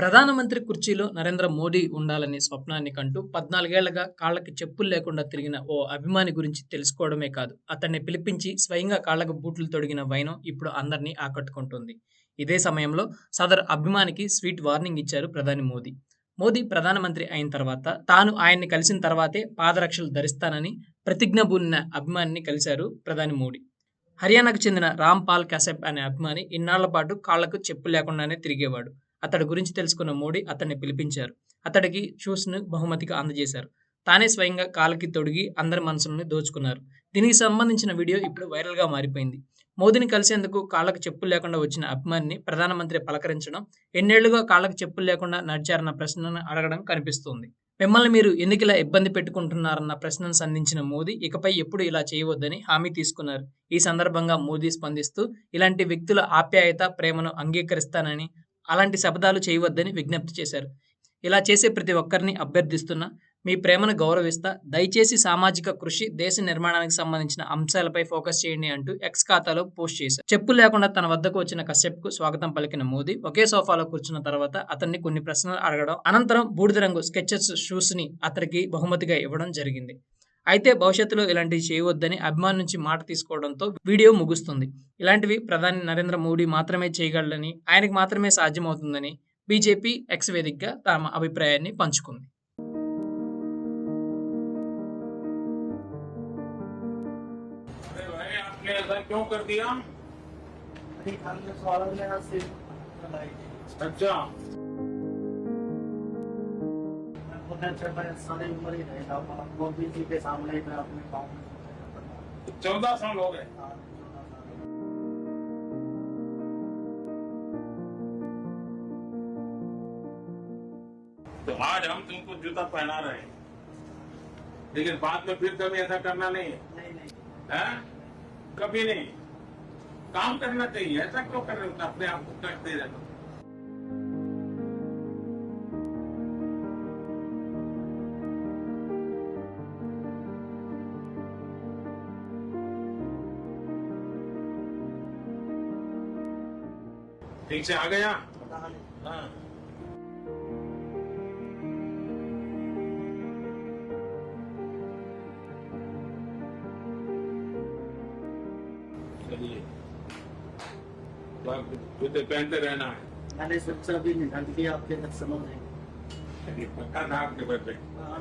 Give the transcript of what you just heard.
ప్రధానమంత్రి కుర్చీలో నరేంద్ర మోడీ ఉండాలనే స్వప్నాన్ని కంటూ పద్నాలుగేళ్ళగా కాళ్ళకి చెప్పులు లేకుండా తిరిగిన ఓ అభిమాని గురించి తెలుసుకోవడమే కాదు. అతన్ని పిలిపించి స్వయంగా కాళ్ళకు బూట్లు తొడిగిన వైనం ఇప్పుడు అందరినీ ఆకట్టుకుంటుంది. ఇదే సమయంలో సదరు అభిమానికి స్వీట్ వార్నింగ్ ఇచ్చారు ప్రధాని మోదీ. మోదీ ప్రధానమంత్రి అయిన తర్వాత తాను ఆయన్ని కలిసిన తర్వాతే పాదరక్షలు ధరిస్తానని ప్రతిజ్ఞ బూనిన అభిమానిని కలిశారు ప్రధాని మోడీ. హర్యానాకు చెందిన రామ్ పాల్ కసెప్ అనే అభిమాని ఇన్నాళ్ళ పాటు కాళ్ళకు చెప్పు లేకుండానే తిరిగేవాడు. అతడి గురించి తెలుసుకున్న మోడీ అతన్ని పిలిపించారు. అతడికి షూస్ను బహుమతిగా అందజేశారు. తానే స్వయంగా కాళ్ళకి తొడిగి అందరి మనసులను దోచుకున్నారు. దీనికి సంబంధించిన వీడియో ఇప్పుడు వైరల్గా మారిపోయింది. మోదీని కలిసేందుకు కాళ్ళకు చెప్పులు లేకుండా వచ్చిన అభిమానిని ప్రధానమంత్రి పలకరించడం ఎన్నేళ్ళుగా కాళ్ళకు చెప్పులు లేకుండా నడిచారన్న ప్రశ్నను అడగడం కనిపిస్తోంది. మిమ్మల్ని మీరు ఎందుకు ఇలా ఇబ్బంది పెట్టుకుంటున్నారన్న ప్రశ్నను సంధించిన మోదీ ఇకపై ఎప్పుడు ఇలా చేయవద్దని హామీ తీసుకున్నారు. ఈ సందర్భంగా మోదీ స్పందిస్తూ ఇలాంటి వ్యక్తుల ఆప్యాయత ప్రేమను అంగీకరిస్తానని అలాంటి శబ్దాలు చేయవద్దని విజ్ఞప్తి చేశారు. ఇలా చేసే ప్రతి ఒక్కరిని అభ్యర్థిస్తున్నా మీ ప్రేమను గౌరవిస్తా దయచేసి సామాజిక కృషి దేశ నిర్మాణానికి సంబంధించిన అంశాలపై ఫోకస్ చేయండి అంటూ ఎక్స్ ఖాతాలో పోస్ట్ చేశారు. చెప్పు లేకుండా తన వద్దకు వచ్చిన కశ్యప్కు స్వాగతం పలికిన మోదీ ఒకే సోఫాలో కూర్చున్న తర్వాత అతన్ని కొన్ని ప్రశ్నలు అడగడం అనంతరం బూడిద రంగు స్కెచెస్ షూస్ని అతనికి బహుమతిగా ఇవ్వడం జరిగింది. అయితే భవిష్యత్తులో ఇలాంటివి చేయవద్దని అభిమాన్ నుంచి మాట తీసుకోవడంతో వీడియో ముగుస్తుంది. ఇలాంటివి ప్రధాని నరేంద్ర మోడీ మాత్రమే చేయగలని ఆయనకు మాత్రమే సాధ్యమవుతుందని బీజేపీ ఎక్స్ వేదికగా తమ అభిప్రాయాన్ని పంచుకుంది. चौदह साल हो गए। हाँ, तो आज हम तुमको जूता पहना रहे हैं। लेकिन बाद में फिर कभी ऐसा करना नहीं है। नहीं नहीं हैं? कभी नहीं। काम करना चाहिए ऐसा क्यों कर रहे हो? अपने आप को करते रहना। ठीक से आ गया? हाँ चलिए जूते पहनते रहना है। मैंने सोचा भी निकाल दिया आपके दर्शनों ने चलिए, पक्का था आपके बर्थडे। हाँ,